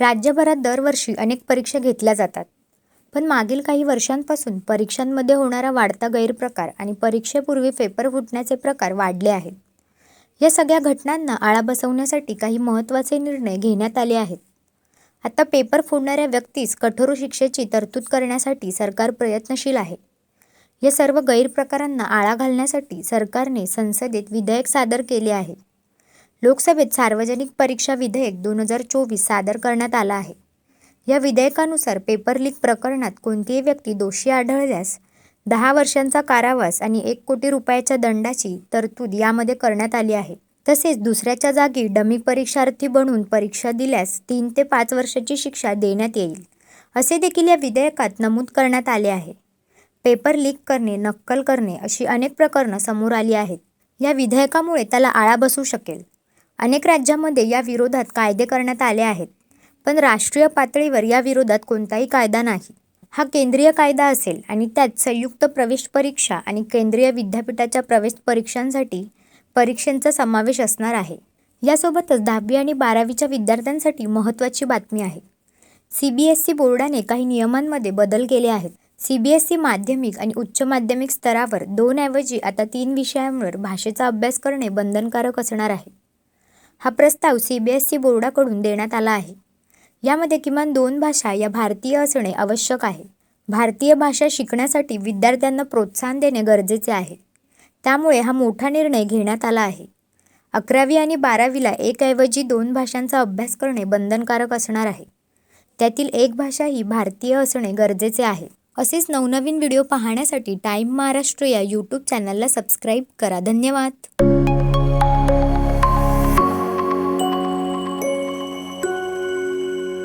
राज्यभरात दरवर्षी अनेक परीक्षा घेतल्या जातात. पण मागील काही वर्षांपासून परीक्षांमध्ये होणारा वाढता गैरप्रकार आणि परीक्षेपूर्वी पेपर फुटण्याचे प्रकार वाढले आहेत. या सगळ्या घटनांना आळा बसवण्यासाठी काही महत्त्वाचे निर्णय घेण्यात आले आहेत. आता पेपर फोडणाऱ्या व्यक्तीस कठोर शिक्षेची तरतूद करण्यासाठी सरकार प्रयत्नशील आहे. या सर्व गैरप्रकारांना आळा घालण्यासाठी सरकारने संसदेत विधेयक सादर केले आहे. लोकसभेत सार्वजनिक परीक्षा विधेयक दोन हजार चोवीस सादर करण्यात आलं आहे. या विधेयकानुसार पेपर लीक प्रकरणात कोणतीही व्यक्ती दोषी आढळल्यास दहा वर्षांचा कारावास आणि एक कोटी रुपयाच्या दंडाची तरतूद यामध्ये करण्यात आली आहे. तसेच दुसऱ्याच्या जागी डमी परीक्षार्थी बनून परीक्षा दिल्यास तीन ते पाच वर्षाची शिक्षा देण्यात येईल असे देखील या विधेयकात नमूद करण्यात आले आहे. पेपर लीक करणे नक्कल करणे अशी अनेक प्रकरणं समोर आली आहेत. या विधेयकामुळे त्याला आळा बसू शकेल. अनेक राज्यांमध्ये या विरोधात कायदे करण्यात आले आहेत. पण राष्ट्रीय पातळीवर या विरोधात कोणताही कायदा नाही. हा केंद्रीय कायदा असेल आणि त्यात संयुक्त प्रवेश परीक्षा आणि केंद्रीय विद्यापीठाच्या प्रवेश परीक्षांसाठी परीक्षांचा समावेश असणार आहे. यासोबतच दहावी आणि बारावीच्या विद्यार्थ्यांसाठी महत्त्वाची बातमी आहे. सी बी एस ई बोर्डाने काही नियमांमध्ये बदल केले आहेत. सी बी एस ई माध्यमिक आणि उच्च माध्यमिक स्तरावर दोन ऐवजी आता तीन विषयांवर भाषेचा अभ्यास करणे बंधनकारक असणार आहे. हा प्रस्ताव सी बी एस ई बोर्डाकडून देण्यात आला आहे. यामध्ये किमान दोन भाषा या भारतीय असणे आवश्यक आहे. भारतीय भाषा शिकण्यासाठी विद्यार्थ्यांना प्रोत्साहन देणे गरजेचे आहे. त्यामुळे हा मोठा निर्णय घेण्यात आला आहे. अकरावी आणि बारावीला एकऐवजी दोन भाषांचा अभ्यास करणे बंधनकारक असणार आहे. त्यातील एक भाषा ही भारतीय असणे गरजेचे आहे. असेच नवनवीन व्हिडिओ पाहण्यासाठी टाईम महाराष्ट्र या यूट्यूब चॅनलला सबस्क्राईब करा. धन्यवाद.